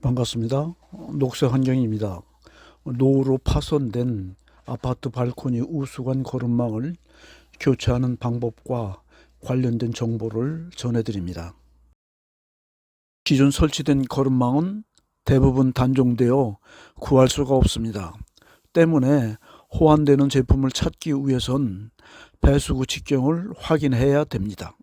반갑습니다. 녹색 환경입니다. 노후로 파손된 아파트 발코니 우수관 거름망을 교체하는 방법과 관련된 정보를 전해드립니다. 기존 설치된 거름망은 대부분 단종되어 구할 수가 없습니다. 때문에 호환되는 제품을 찾기 위해선 배수구 직경을 확인해야 됩니다.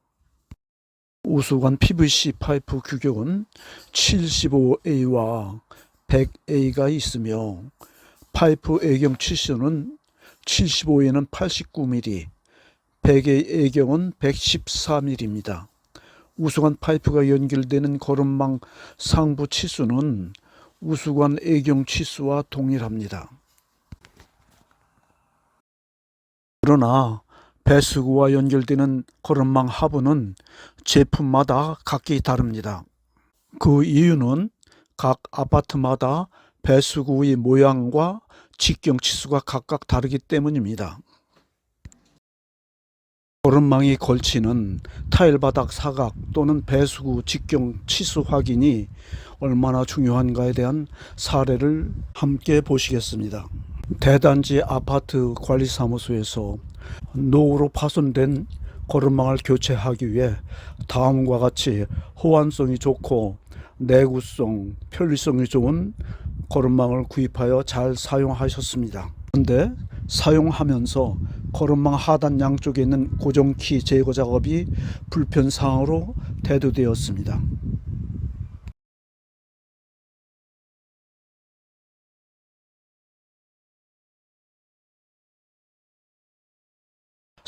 우수관 PVC 파이프 규격은 75A와 100A가 있으며 파이프 애경 치수는 75에는 89mm, 100의 애경은 114mm입니다. 우수관 파이프가 연결되는 거름망 상부 치수는 우수관 애경 치수와 동일합니다. 그러나 배수구와 연결되는 거름망 하부는 제품마다 각기 다릅니다. 그 이유는 각 아파트마다 배수구의 모양과 직경 치수가 각각 다르기 때문입니다. 거름망이 걸치는 타일 바닥 사각 또는 배수구 직경 치수 확인이 얼마나 중요한가에 대한 사례를 함께 보시겠습니다. 대단지 아파트 관리사무소에서 노후로 파손된 거름망을 교체하기 위해 다음과 같이 호환성이 좋고 내구성, 편리성이 좋은 거름망을 구입하여 잘 사용하셨습니다. 그런데 사용하면서 거름망 하단 양쪽에 있는 고정키 제거 작업이 불편사항으로 대두되었습니다.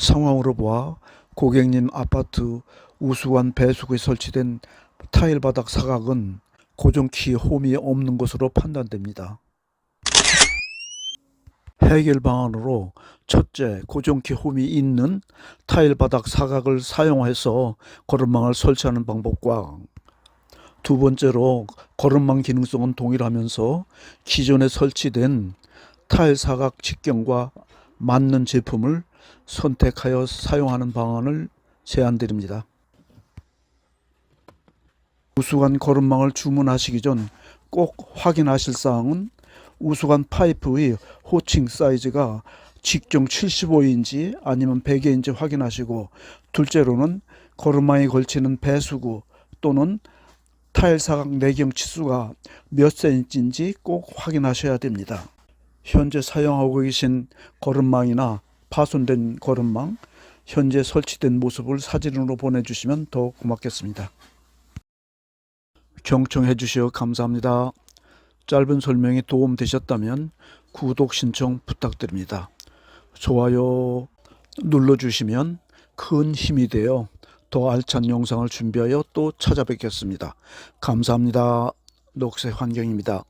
상황으로 보아 고객님 아파트 우수관 배수구에 설치된 타일 바닥 사각은 고정키 홈이 없는 것으로 판단됩니다. 해결 방안으로 첫째, 고정키 홈이 있는 타일 바닥 사각을 사용해서 거름망을 설치하는 방법과 두 번째로 거름망 기능성은 동일하면서 기존에 설치된 타일 사각 직경과 맞는 제품을 선택하여 사용하는 방안을 제안드립니다. 우수관 거름망을 주문하시기 전 꼭 확인하실 사항은 우수관 파이프의 호칭 사이즈가 직경 75인치 아니면 100인치 확인하시고 둘째로는 거름망에 걸치는 배수구 또는 타일 사각 내경 치수가 몇 센치인지 꼭 확인하셔야 됩니다. 현재 사용하고 계신 거름망이나 파손된 거름망, 현재 설치된 모습을 사진으로 보내주시면 더욱 고맙겠습니다. 경청해 주시어 감사합니다. 짧은 설명이 도움 되셨다면 구독 신청 부탁드립니다. 좋아요 눌러주시면 큰 힘이 되어 더 알찬 영상을 준비하여 또 찾아뵙겠습니다. 감사합니다. 녹색 환경입니다.